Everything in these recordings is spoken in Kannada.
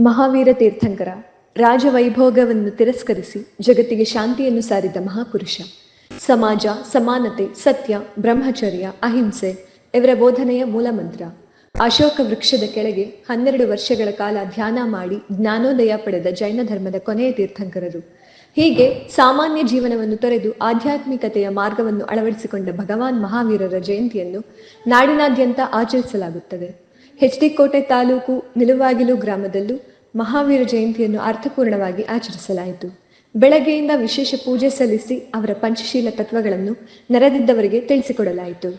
ಮಹಾವೀರ ತೀರ್ಥಂಕರ ರಾಜವೈಭೋಗವನ್ನು ತಿರಸ್ಕರಿಸಿ ಜಗತ್ತಿಗೆ ಶಾಂತಿಯನ್ನು ಸಾರಿದ ಮಹಾಪುರುಷ. ಸಮಾಜ, ಸಮಾನತೆ, ಸತ್ಯ, ಬ್ರಹ್ಮಚರ್ಯ, ಅಹಿಂಸೆ ಇವರ ಬೋಧನೆಯ ಮೂಲಮಂತ್ರ. ಅಶೋಕ ವೃಕ್ಷದ ಕೆಳಗೆ ಹನ್ನೆರಡು ವರ್ಷಗಳ ಕಾಲ ಧ್ಯಾನ ಮಾಡಿ ಜ್ಞಾನೋದಯ ಪಡೆದ ಜೈನ ಧರ್ಮದ ಕೊನೆಯ ತೀರ್ಥಂಕರರು. ಹೀಗೆ ಸಾಮಾನ್ಯ ಜೀವನವನ್ನು ತೊರೆದು ಆಧ್ಯಾತ್ಮಿಕತೆಯ ಮಾರ್ಗವನ್ನು ಅಳವಡಿಸಿಕೊಂಡ ಭಗವಾನ್ ಮಹಾವೀರರ ಜಯಂತಿಯನ್ನು ನಾಡಿನಾದ್ಯಂತ ಆಚರಿಸಲಾಗುತ್ತದೆ. ಎಚ್ ಡಿ ಕೋಟೆ ತಾಲೂಕು ನಿಲುವಾಗಿಲು ಗ್ರಾಮದಲ್ಲೂ ಮಹಾವೀರ ಜಯಂತಿಯನ್ನು ಅರ್ಥಪೂರ್ಣವಾಗಿ ಆಚರಿಸಲಾಯಿತು. ಬೆಳಗ್ಗೆಯಿಂದ ವಿಶೇಷ ಪೂಜೆ ಸಲ್ಲಿಸಿ ಅವರ ಪಂಚಶೀಲ ತತ್ವಗಳನ್ನು ನೆರೆದಿದ್ದವರಿಗೆ ತಿಳಿಸಿಕೊಡಲಾಯಿತು.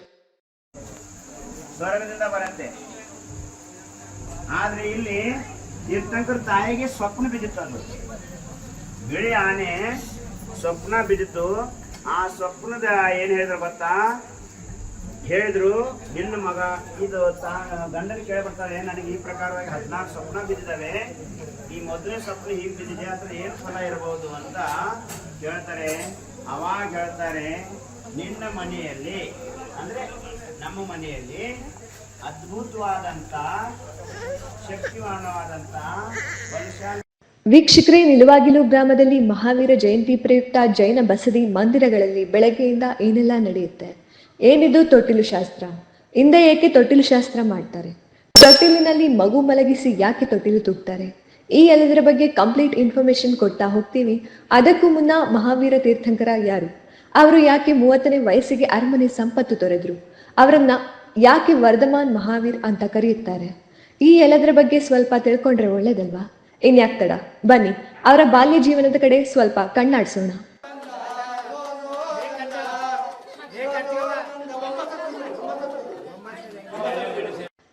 ಆದ್ರೆ ಇಲ್ಲಿ ತೀರ್ಥಂಕರ ತಾಯಿಗೆ ಸ್ವಪ್ನ ಬಿದ್ದಿತ್ತು ಅದು. ಬಿಳಿ ಆನೆ ಸ್ವಪ್ನ ಬಿದ್ದಿತ್ತು. ಆ ಸ್ವಪ್ನದ ಏನ್ ಹೇಳಿದ್ರು ಗೊತ್ತಾ? ಹೇಳಿದ್ರು, ನಿನ್ನ ಮಗ, ಇದು ತಾ ಗಂಡನ ಕೇಳಿ ಬರ್ತಾರೆ, ನನಗೆ ಈ ಪ್ರಕಾರವಾಗಿ ಹದಿನಾಲ್ಕು ಸ್ವಪ್ನ ಬಿದ್ದಿದ್ದಾವೆ. ಈ ಮೊದಲನೇ ಸ್ವಪ್ನ ಹೀಗೆ ಬಿದ್ದಿದೆ ಅದ್ರ ಏನು ಫಲ ಇರಬಹುದು ಅಂತ ಹೇಳ್ತಾರೆ. ಅವಾಗ ಹೇಳ್ತಾರೆ, ನಿನ್ನ ಮನೆಯಲ್ಲಿ, ಅಂದ್ರೆ ನಮ್ಮ ಮನೆಯಲ್ಲಿ ಅದ್ಭುತವಾದಂತ ಶಕ್ತಿವಾನವಾದಂತ ಬಲಶಾಲಿ ವೀಕ್ಷಕರೇ, ನಿಲುವಾಗಿಲು ಗ್ರಾಮದಲ್ಲಿ ಮಹಾವೀರ ಜಯಂತಿ ಪ್ರಯುಕ್ತ ಜೈನ ಬಸದಿ ಮಂದಿರಗಳಲ್ಲಿ ಬೆಳಗ್ಗೆಯಿಂದ ಏನೆಲ್ಲ ನಡೆಯುತ್ತೆ? ಏನಿದು ತೊಟ್ಟಿಲು ಶಾಸ್ತ್ರ? ಹಿಂದೆ ಏಕೆ ತೊಟ್ಟಿಲು ಶಾಸ್ತ್ರ ಮಾಡ್ತಾರೆ? ತೊಟ್ಟಿಲಿನಲ್ಲಿ ಮಗು ಮಲಗಿಸಿ ಯಾಕೆ ತೊಟ್ಟಿಲು ತೂಗ್ತಾರೆ? ಈ ಎಲ್ಲದರ ಬಗ್ಗೆ ಕಂಪ್ಲೀಟ್ ಇನ್ಫಾರ್ಮೇಶನ್ ಕೊಡ್ತಾ ಹೋಗ್ತೀವಿ. ಅದಕ್ಕೂ ಮುನ್ನ ಮಹಾವೀರ ತೀರ್ಥಂಕರ ಯಾರು? ಅವರು ಯಾಕೆ ಮೂವತ್ತನೇ ವಯಸ್ಸಿಗೆ ಅರಮನೆ ಸಂಪತ್ತು ತೊರೆದ್ರು? ಅವರನ್ನ ಯಾಕೆ ವರ್ಧಮಾನ್ ಮಹಾವೀರ್ ಅಂತ ಕರೆಯುತ್ತಾರೆ? ಈ ಎಲ್ಲದರ ಬಗ್ಗೆ ಸ್ವಲ್ಪ ತಿಳ್ಕೊಂಡ್ರೆ ಒಳ್ಳೇದಲ್ವಾ? ಇನ್ಯಾಕ್ತಡ ಬನ್ನಿ, ಅವರ ಬಾಲ್ಯ ಜೀವನದ ಕಡೆ ಸ್ವಲ್ಪ ಕಣ್ಣಾಡ್ಸೋಣ.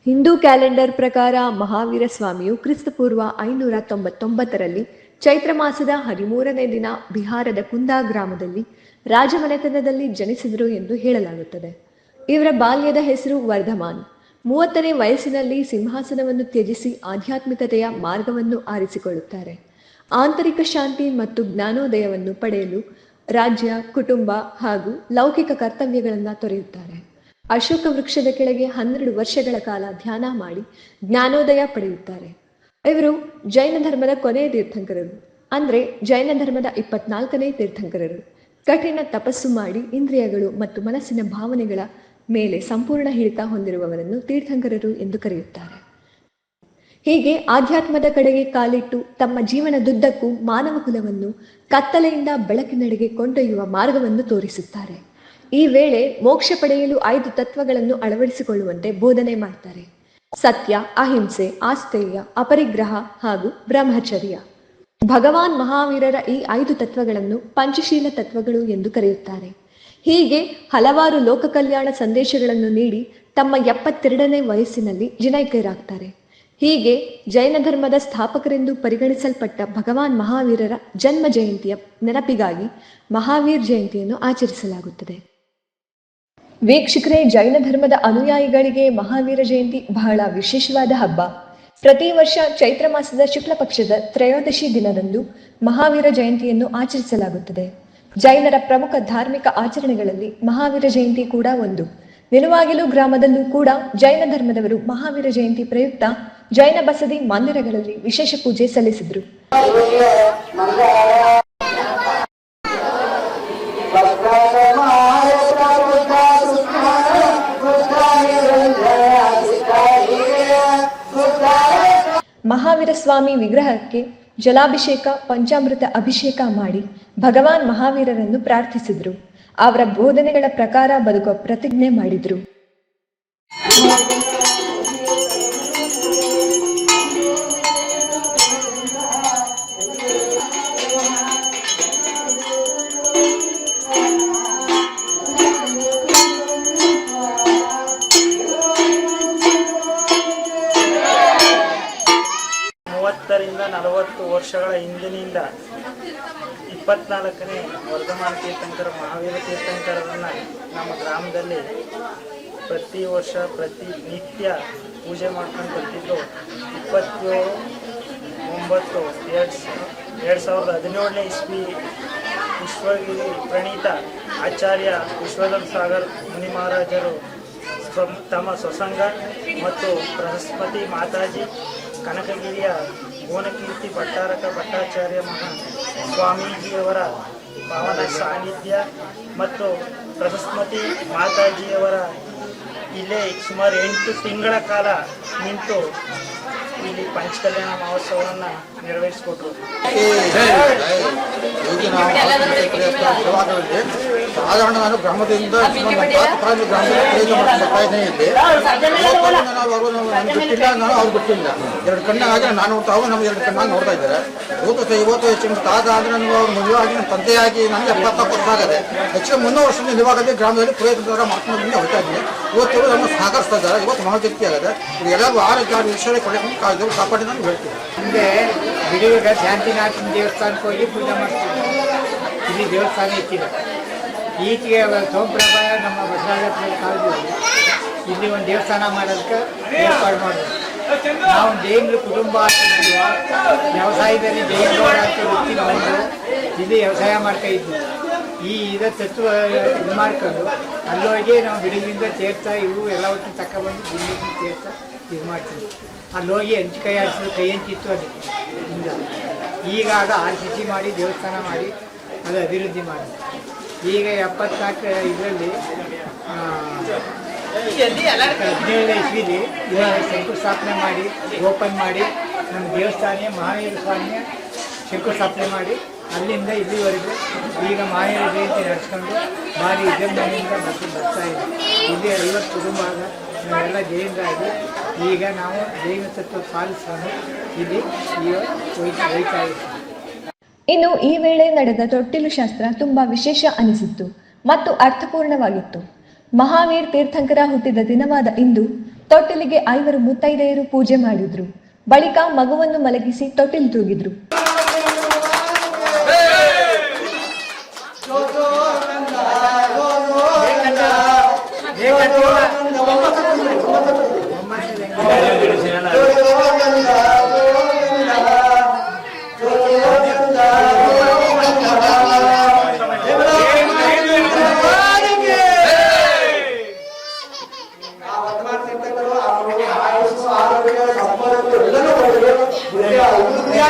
ಹಿಂದೂ ಕ್ಯಾಲೆಂಡರ್ ಪ್ರಕಾರ ಮಹಾವೀರ ಸ್ವಾಮಿಯು ಕ್ರಿಸ್ತಪೂರ್ವ ಐನೂರ ತೊಂಬತ್ತೊಂಬತ್ತರಲ್ಲಿ ಚೈತ್ರ ಮಾಸದ ಹದಿಮೂರನೇ ದಿನ ಬಿಹಾರದ ಕುಂದಾ ಗ್ರಾಮದಲ್ಲಿ ರಾಜಮನೆತನದಲ್ಲಿ ಜನಿಸಿದರು ಎಂದು ಹೇಳಲಾಗುತ್ತದೆ. ಇವರ ಬಾಲ್ಯದ ಹೆಸರು ವರ್ಧಮಾನ್. ಮೂವತ್ತನೇ ವಯಸ್ಸಿನಲ್ಲಿ ಸಿಂಹಾಸನವನ್ನು ತ್ಯಜಿಸಿ ಆಧ್ಯಾತ್ಮಿಕತೆಯ ಮಾರ್ಗವನ್ನು ಆರಿಸಿಕೊಳ್ಳುತ್ತಾರೆ. ಆಂತರಿಕ ಶಾಂತಿ ಮತ್ತು ಜ್ಞಾನೋದಯವನ್ನು ಪಡೆಯಲು ರಾಜ್ಯ, ಕುಟುಂಬ ಹಾಗೂ ಲೌಕಿಕ ಕರ್ತವ್ಯಗಳನ್ನು ತೊರೆಯುತ್ತಾರೆ. ಅಶೋಕ ವೃಕ್ಷದ ಕೆಳಗೆ ಹನ್ನೆರಡು ವರ್ಷಗಳ ಕಾಲ ಧ್ಯಾನ ಮಾಡಿ ಜ್ಞಾನೋದಯ ಪಡೆಯುತ್ತಾರೆ. ಇವರು ಜೈನ ಧರ್ಮದ ಕೊನೆಯ ತೀರ್ಥಂಕರರು, ಅಂದ್ರೆ ಜೈನ ಧರ್ಮದ ಇಪ್ಪತ್ನಾಲ್ಕನೇ ತೀರ್ಥಂಕರರು. ಕಠಿಣ ತಪಸ್ಸು ಮಾಡಿ ಇಂದ್ರಿಯಗಳು ಮತ್ತು ಮನಸ್ಸಿನ ಭಾವನೆಗಳ ಮೇಲೆ ಸಂಪೂರ್ಣ ಹಿಡಿತ ಹೊಂದಿರುವವರನ್ನು ತೀರ್ಥಂಕರರು ಎಂದು ಕರೆಯುತ್ತಾರೆ. ಹೀಗೆ ಆಧ್ಯಾತ್ಮದ ಕಡೆಗೆ ಕಾಲಿಟ್ಟು ತಮ್ಮ ಜೀವನದುದ್ದಕ್ಕೂ ಮಾನವ ಕುಲವನ್ನು ಕತ್ತಲೆಯಿಂದ ಬೆಳಕಿನೆಡೆಗೆ ಕೊಂಡೊಯ್ಯುವ ಮಾರ್ಗವನ್ನು ತೋರಿಸುತ್ತಾರೆ. ಈ ವೇಳೆ ಮೋಕ್ಷ ಪಡೆಯಲು ಐದು ತತ್ವಗಳನ್ನು ಅಳವಡಿಸಿಕೊಳ್ಳುವಂತೆ ಬೋಧನೆ ಮಾಡ್ತಾರೆ. ಸತ್ಯ, ಅಹಿಂಸೆ ಆಸ್ತೇಯ ಅಪರಿಗ್ರಹ ಹಾಗೂ ಬ್ರಹ್ಮಚರ್ಯ. ಭಗವಾನ್ ಮಹಾವೀರರ ಈ ಐದು ತತ್ವಗಳನ್ನು ಪಂಚಶೀಲ ತತ್ವಗಳು ಎಂದು ಕರೆಯುತ್ತಾರೆ. ಹೀಗೆ ಹಲವಾರು ಲೋಕ ಕಲ್ಯಾಣ ಸಂದೇಶಗಳನ್ನು ನೀಡಿ ತಮ್ಮ ಎಪ್ಪತ್ತೆರಡನೇ ವಯಸ್ಸಿನಲ್ಲಿ ಜಿನೈಕರಾಗ್ತಾರೆ ಹೀಗೆ ಜೈನ ಧರ್ಮದ ಸ್ಥಾಪಕರೆಂದು ಪರಿಗಣಿಸಲ್ಪಟ್ಟ ಭಗವಾನ್ ಮಹಾವೀರರ ಜನ್ಮ ಜಯಂತಿಯ ನೆನಪಿಗಾಗಿ ಮಹಾವೀರ್ ಜಯಂತಿಯನ್ನು ಆಚರಿಸಲಾಗುತ್ತದೆ. ವೀಕ್ಷಕರೇ, ಜೈನ ಧರ್ಮದ ಅನುಯಾಯಿಗಳಿಗೆ ಮಹಾವೀರ ಜಯಂತಿ ಬಹಳ ವಿಶೇಷವಾದ ಹಬ್ಬ. ಪ್ರತಿ ವರ್ಷ ಚೈತ್ರ ಮಾಸದ ಶುಕ್ಲ ಪಕ್ಷದ ತ್ರಯೋದಶಿ ದಿನದಂದು ಮಹಾವೀರ ಜಯಂತಿಯನ್ನು ಆಚರಿಸಲಾಗುತ್ತದೆ. ಜೈನರ ಪ್ರಮುಖ ಧಾರ್ಮಿಕ ಆಚರಣೆಗಳಲ್ಲಿ ಮಹಾವೀರ ಜಯಂತಿ ಕೂಡ ಒಂದು. ನಿಲುವಾಗಿಲು ಗ್ರಾಮದಲ್ಲೂ ಕೂಡ ಜೈನ ಧರ್ಮದವರು ಮಹಾವೀರ ಜಯಂತಿ ಪ್ರಯುಕ್ತ ಜೈನ ಬಸದಿ ಮಂದಿರಗಳಲ್ಲಿ ವಿಶೇಷ ಪೂಜೆ ಸಲ್ಲಿಸಿದ್ರು. ಮಹಾವೀರ ಸ್ವಾಮಿ ವಿಗ್ರಹಕ್ಕೆ ಜಲಾಭಿಷೇಕ, ಪಂಚಾಮೃತ ಅಭಿಷೇಕ ಮಾಡಿ ಭಗವಾನ್ ಮಹಾವೀರರನ್ನು ಪ್ರಾರ್ಥಿಸಿದ್ರು. ಅವರ ಬೋಧನೆಗಳ ಪ್ರಕಾರ ಬದುಕುವ ಪ್ರತಿಜ್ಞೆ ಮಾಡಿದ್ರು. ನಲವತ್ತು ವರ್ಷಗಳ ಹಿಂದಿನಿಂದ ಇಪ್ಪತ್ನಾಲ್ಕನೇ ವರ್ಧಮಾನ ತೀರ್ಥಂಕರ ಮಹಾವೀರ ತೀರ್ಥಂಕರರನ್ನು ನಮ್ಮ ಗ್ರಾಮದಲ್ಲಿ ಪ್ರತಿ ವರ್ಷ ಪ್ರತಿ ನಿತ್ಯ ಪೂಜೆ ಮಾಡ್ಕೊಂಡು ಬರ್ತಿದ್ದು ಇಪ್ಪತ್ತೇಳು ಒಂಬತ್ತು ಎರಡು ಎರಡು ಸಾವಿರದ ಹದಿನೇಳನೇ ಇಸ್ವಿ ವಿಶ್ವಗಿರಿ ಪ್ರಣೀತ ಆಚಾರ್ಯ ವಿಶ್ವನಾಥ್ ಸಾಗರ್ ಮುನಿ ಮಹಾರಾಜರು ತಮ್ಮ ಸ್ವಸಂಗ ಮತ್ತು ಬೃಹಸ್ಪತಿ ಮಾತಾಜಿ ಕನಕಗಿರಿಯ ಗೋನಕೀರ್ತಿ ಭಟ್ಟಾರಕ ಭಟ್ಟಾಚಾರ್ಯ ಮಹಾ ಸ್ವಾಮೀಜಿಯವರ ಪಾವನ ಸಾನ್ನಿಧ್ಯ ಮತ್ತು ಪ್ರಶಸ್ಮತಿ ಮಾತಾಜಿಯವರ ಇಲ್ಲೇ ಸುಮಾರು ಎಂಟು ತಿಂಗಳ ಕಾಲ ನಿಂತು ಇಲ್ಲಿ ಪಂಚಕಲ್ಯಾಣ ಮಹೋತ್ಸವವನ್ನು ನೆರವೇರಿಸಿಕೊಟ್ರು ಸಾಧಾರಣ ನಾನು ಗ್ರಾಮದಿಂದ ಪ್ರಯೋಜನ ಮಾಡ್ಕೊಂಡು ಬರ್ತಾ ಇದ್ದೇನೆ ಇಲ್ಲಿ. ಇವತ್ತೊಂದು ನಾವು ಅವರು ನನ್ನ ಬಿಟ್ಟಿಲ್ಲ ನಾನು ಅವ್ರು ಬಿಟ್ಟಿಲ್ಲ ಎರಡು ಕಣ್ಣಾಗಿ ನಾನು ತಾವು ಅವ್ರು ನಮ್ಗೆ ಎರಡು ಕಣ್ಣಾಗಿ ನೋಡ್ತಾ ಇದ್ದಾರೆ. ಇವತ್ತು ಇವತ್ತು ಹೆಚ್ಚಿನ ತಾತ ಆದ್ರೆ ನನಗೆ ಅವ್ರ ಮದುವೆ ಆಗಿ ನನ್ನ ತಂದೆಯಾಗಿ ನನಗೆ ಎಪ್ಪತ್ತ ವರ್ಷ ಆಗಿದೆ. ಹೆಚ್ಚಿನ ಮುನ್ನೂರು ವರ್ಷದಿಂದ ಇವಾಗಲೇ ಗ್ರಾಮದಲ್ಲಿ ಪ್ರಯೋಜನ ಮಾಡ್ಕೊಂಡು ಹೋಗ್ತಾ ಇದ್ದೀನಿ. ಇವತ್ತು ನಮ್ಮ ಸಹಕರಿಸ್ತಾ ಇದ್ದಾರೆ. ಇವತ್ತು ಮಹಾಶಕ್ತಿ ಆಗಿದೆ. ಇದು ಎಲ್ಲರೂ ಆರೋಗ್ಯ ವಿಷಯ ಕೊಡಕೊಂಡು ಕಾಯ್ದು ಕಾಪಾಡಿ ನಾನು ಹೇಳ್ತೀನಿ. ಹಿಂದೆ ಬಿಡುವಾಗ ಶಾಂತಿನಾಥನ ದೇವಸ್ಥಾನಕ್ಕೆ ಹೋಗಿ ಪೂಜೆ ಮಾಡ್ತೀನಿ ಇಲ್ಲಿ ದೇವಸ್ಥಾನ ಇಟ್ಟಿದೆ ಈಚೆಗೆ ಸೋಮಪ್ರಭಾ ನಮ್ಮ ಬಸವರಾಜ ಕಾಲದಲ್ಲಿ ಇಲ್ಲಿ ಒಂದು ದೇವಸ್ಥಾನ ಮಾಡೋದಕ್ಕೆ ಏರ್ಪಾಡು ಮಾಡಿದ್ರು ನಾವು ಜೈನರು ಕುಟುಂಬ ವ್ಯವಸಾಯದಲ್ಲಿ ಜೈನಗೌಡ ಅಂತ ವೃತ್ತಿ ಬಂದು ಇಲ್ಲಿ ವ್ಯವಸಾಯ ಮಾಡ್ತಾ ಇದ್ವಿ. ಈ ಇದ ತತ್ವ ಇದು ಮಾಡ್ಕೊಂಡು ಅಲ್ಲೋಗಿ ನಾವು ಬಿಡುಗಿಂದ ತೀರ್ಥ ಇವು ಎಲ್ಲ ಹೊತ್ತು ತಗೊಬಂದು ಬಿಡುಗಿಂದ ತೀರ್ಥ ಇದು ಮಾಡ್ತೀವಿ. ಅಲ್ಲೋಗಿ ಹಂಚು ಕೈ ಆಡಿಸಿದ್ರು ಕೈ ಹಂಚಿತ್ತು ಅದಕ್ಕೆ ಈಗ ಅದು ಆರ್ ಸಿ ಸಿ ಮಾಡಿ, ದೇವಸ್ಥಾನ ಮಾಡಿ ಅದು ಅಭಿವೃದ್ಧಿ ಮಾಡಿ ಈಗ ಎಪ್ಪತ್ನಾಲ್ಕು ಇದರಲ್ಲಿ ಹದಿನೇಳನೇ ಇಸ್ವಿಲಿ ಇವಾಗ ಶಂಕುಸ್ಥಾಪನೆ ಮಾಡಿ ಓಪನ್ ಮಾಡಿ ನಮ್ಮ ದೇವಸ್ಥಾನ ಮಹಾವೀರ ಸ್ವಾಮಿಯ ಶಂಕುಸ್ಥಾಪನೆ ಮಾಡಿ ಅಲ್ಲಿಂದ ಇಲ್ಲಿವರೆಗೂ ಈಗ ಮಾಯರ ಜಯಂತಿ ನಡೆಸ್ಕೊಂಡು ಭಾರಿ ವಿಜೃಂಭಣೆಯಿಂದ ಮತ್ತೆ ಬರ್ತಾ ಇದೆ. ಇಲ್ಲಿ ಐವತ್ತು ಕುಟುಂಬದ ನಾವೆಲ್ಲ ಜೈನರಾಗಿ ಈಗ ನಾವು ಜೈನ ತತ್ವ ಪಾಲಿಸ್ಕೊಂಡು ಇಲ್ಲಿ ಈಗ ಹೋಯ್ತಾ ಹೋಯ್ತಾ ಇದ್ದೀವಿ ಇನ್ನು ಈ ವೇಳೆ ನಡೆದ ತೊಟ್ಟಿಲು ಶಾಸ್ತ್ರ ತುಂಬಾ ವಿಶೇಷ ಅನಿಸಿತ್ತು ಮತ್ತು ಅರ್ಥಪೂರ್ಣವಾಗಿತ್ತು. ಮಹಾವೀರ್ ತೀರ್ಥಂಕರ ಹುಟ್ಟಿದ ದಿನವಾದ ಇಂದು ತೊಟ್ಟಿಲಿಗೆ ಐವರು ಮುತ್ತೈದೆಯರು ಪೂಜೆ ಮಾಡಿದ್ರು. ಬಳಿಕ ಮಗುವನ್ನು ಮಲಗಿಸಿ ತೊಟ್ಟಿಲು ತೂಗಿದ್ರು.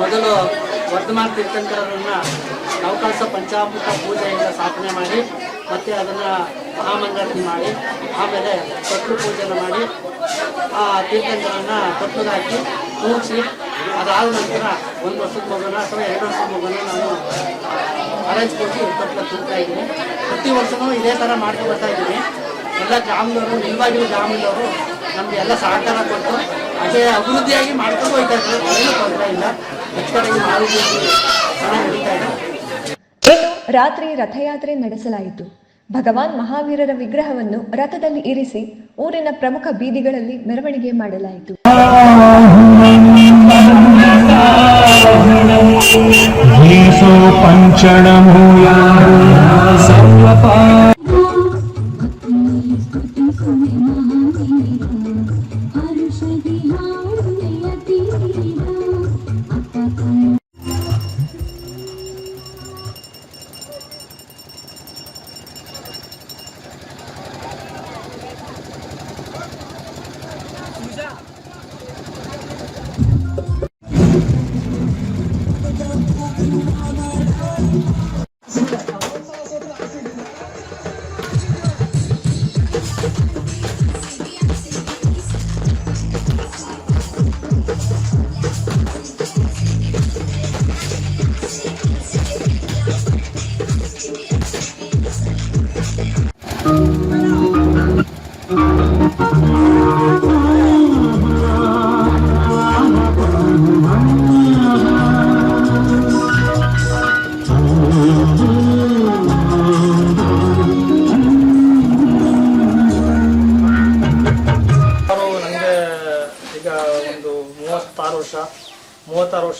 ಮೊದಲು ವರ್ಧಮಾನ ತೀರ್ಥಂಕರರನ್ನ ನವಕಳಸ ಪಂಚಾಮೃತ ಪೂಜೆಯಿಂದ ಸ್ಥಾಪನೆ ಮಾಡಿ, ಮತ್ತೆ ಅದನ್ನು ಮಹಾಮಂಗಳಾರತಿ ಮಾಡಿ, ಆಮೇಲೆ ಪಟ್ಟು ಪೂಜೆನ ಮಾಡಿ, ಆ ತೀರ್ಥಂಕರನ್ನ ಕಟ್ಟುದಾಕಿ ಕೂರಿಸಿ ಅದಾದ ನಂತರ ಒಂದು ವರ್ಷದ ಮಗುನ ಅಥವಾ ಎರಡು ವರ್ಷದ ಮಗುನ ನಾನು ಅರೇಂಜ್ ಕೊಟ್ಟು ತೊಟ್ಲ ತುಂಬ್ತಾ ಇದ್ದೀನಿ. ಪ್ರತಿ ವರ್ಷವೂ ಇದೇ ಥರ ಮಾಡ್ಕೊಂಡು ಬರ್ತಾ ಇದ್ದೀನಿ. ಎಲ್ಲ ಗ್ರಾಮದವರು ನಿಲ್ವಾಗಿರೋ ಗ್ರಾಮದವರು ನಮಗೆ ಎಲ್ಲ ಸಹಕಾರ ಕೊಟ್ಟು ಅದೇ ಅಭಿವೃದ್ಧಿಯಾಗಿ ಮಾಡ್ಕೊಂಡು ಹೋಗ್ತಾ ಇದ್ದಾರೆ. ಏನು ತೊಂದರೆ ಇಲ್ಲ. ಹೆಚ್ಚುವರಿ ಮಾರುತಿ ಚೆನ್ನಾಗಿ ನಡೀತಾ ಇದೆ. ಇನ್ನು ರಾತ್ರಿ ರಥಯಾತ್ರೆ ನಡೆಸಲಾಯಿತು. ಭಗವಾನ್ ಮಹಾವೀರರ ವಿಗ್ರಹವನ್ನು ರಥದಲ್ಲಿ ಇರಿಸಿ ಊರಿನ ಪ್ರಮುಖ ಬೀದಿಗಳಲ್ಲಿ ಮೆರವಣಿಗೆ ಮಾಡಲಾಯಿತು. येषु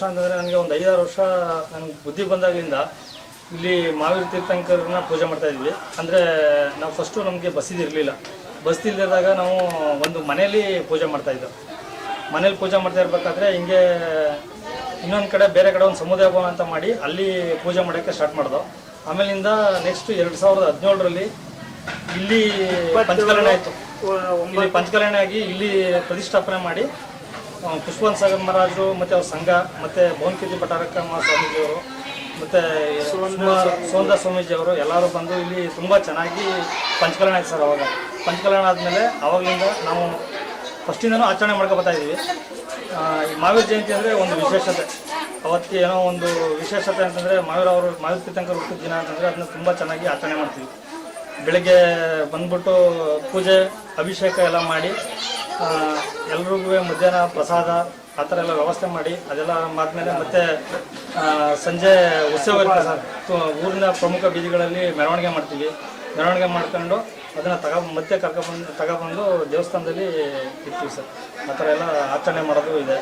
ವರ್ಷ ಅಂತಂದರೆ ನನಗೆ ಒಂದು ಐದಾರು ವರ್ಷ ನನಗೆ ಬುದ್ಧಿ ಬಂದಾಗಲಿಂದ ಇಲ್ಲಿ ಮಾವೀರ ತೀರ್ಥಂಕರನ್ನ ಪೂಜೆ ಮಾಡ್ತಾ ಇದ್ವಿ. ಅಂದರೆ ನಾವು ಫಸ್ಟು ನಮಗೆ ಬಸ್ಸಿದಿರಲಿಲ್ಲ ಬಸ್ ಇಲ್ದಿದ್ದಾಗ ನಾವು ಒಂದು ಮನೆಯಲ್ಲಿ ಪೂಜೆ ಮಾಡ್ತಾ ಇದ್ದೋ. ಮನೇಲಿ ಪೂಜೆ ಮಾಡ್ತಾ ಇರಬೇಕಾದ್ರೆ ಹಿಂಗೆ ಇನ್ನೊಂದು ಕಡೆ ಬೇರೆ ಕಡೆ ಒಂದು ಸಮುದಾಯ ಭವನ ಅಂತ ಮಾಡಿ ಅಲ್ಲಿ ಪೂಜೆ ಮಾಡೋಕ್ಕೆ ಸ್ಟಾರ್ಟ್ ಮಾಡ್ದೋ. ಆಮೇಲಿಂದ ನೆಕ್ಸ್ಟ್ ಎರಡು ಸಾವಿರದ ಹದಿನೇಳರಲ್ಲಿ ಇಲ್ಲಿ ಪಂಚಕಲ್ಯಾಣ ಆಯಿತು. ಇಲ್ಲಿ ಪಂಚಕಲ್ಯಾಣ ಆಗಿ ಇಲ್ಲಿ ಪ್ರತಿಷ್ಠಾಪನೆ ಮಾಡಿ ಆ, ಪುಷ್ಪವನ್ ಸಾಗರ್ ಮಹಾರಾಜರು ಮತ್ತು ಅವ್ರ ಸಂಘ ಮತ್ತು ಭವನ್ಕೀರ್ತಿ ಭಟ್ಟಾರಕ್ಕ ಸ್ವಾಮೀಜಿಯವರು ಮತ್ತು ಸೋಂದ ಸ್ವಾಮೀಜಿ ಅವರು ಎಲ್ಲರೂ ಬಂದು ಇಲ್ಲಿ ತುಂಬ ಚೆನ್ನಾಗಿ ಪಂಚಕಲ್ಯಾಣ ಆಯ್ತು ಸರ್ ಅವಾಗ. ಪಂಚಕಲ್ಯಾಣ ಆದಮೇಲೆ ಅವಾಗಲಿಂದ ನಾವು ಫಸ್ಟಿಂದನೂ ಆಚರಣೆ ಮಾಡ್ಕೊಬತ್ತಾ ಇದ್ದೀವಿ ಈ ಮಾವೀರ ಜಯಂತಿ ಅಂದರೆ ಒಂದು ವಿಶೇಷತೆ. ಅವತ್ತಿಗೆ ಏನೋ ಒಂದು ವಿಶೇಷತೆ ಅಂತಂದರೆ ಮಾವೀರ ಅವರು ಮಾವೀರ ತೀರ್ಥಂಕರ್ ಹುಟ್ಟಿದ ದಿನ ಅಂತಂದರೆ ಅದನ್ನ ತುಂಬ ಚೆನ್ನಾಗಿ ಆಚರಣೆ ಮಾಡ್ತೀವಿ. ಬೆಳಗ್ಗೆ ಬಂದ್ಬಿಟ್ಟು ಪೂಜೆ ಅಭಿಷೇಕ ಎಲ್ಲ ಮಾಡಿ ಎಲ್ರಿಗೂ ಮಧ್ಯಾಹ್ನ ಪ್ರಸಾದ, ಆ ಥರ ಎಲ್ಲ ವ್ಯವಸ್ಥೆ ಮಾಡಿ, ಅದೆಲ್ಲ ಆದಮೇಲೆ ಮತ್ತೆ ಸಂಜೆ ಉತ್ಸವ ಊರಿನ ಪ್ರಮುಖ ಬೀದಿಗಳಲ್ಲಿ ಮೆರವಣಿಗೆ ಮಾಡ್ತೀವಿ. ಮೆರವಣಿಗೆ ಮಾಡ್ಕೊಂಡು ಅದನ್ನು ತಗ, ಮತ್ತೆ ಕರ್ಕೊಬಂದು, ತಗೊಬಂದು ದೇವಸ್ಥಾನದಲ್ಲಿ ಇರ್ತೀವಿ ಸರ್. ಆ ಥರ ಎಲ್ಲ ಆಚರಣೆ ಮಾಡೋದು ಇದೆ.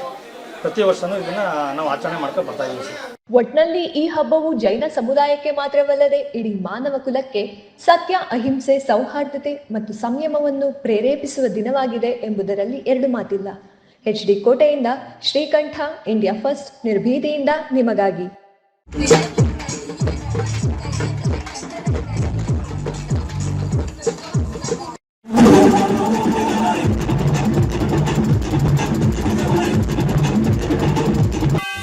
ಪ್ರತಿ ವರ್ಷನೂ ಇದನ್ನ ನಾವು ಆಚರಣೆ ಮಾಡ್ಕೊಂಡು ಬರ್ತಾ ಇದ್ದೀವಿ ಸರ್. ಒಟ್ನಲ್ಲಿ ಈ ಹಬ್ಬವು ಜೈನ ಸಮುದಾಯಕ್ಕೆ ಮಾತ್ರವಲ್ಲದೆ ಇಡೀ ಮಾನವ ಕುಲಕ್ಕೆ ಸತ್ಯ, ಅಹಿಂಸೆ, ಸೌಹಾರ್ದತೆ ಮತ್ತು ಸಂಯಮವನ್ನು ಪ್ರೇರೇಪಿಸುವ ದಿನವಾಗಿದೆ ಎಂಬುದರಲ್ಲಿ ಎರಡು ಮಾತಿಲ್ಲ. ಎಚ್ ಡಿ ಕೋಟೆಯಿಂದ ಶ್ರೀಕಂಠ, ಇಂಡಿಯಾ ಫಸ್ಟ್ ನಿರ್ಭೀತಿಯಿಂದ ನಿಮಗಾಗಿ.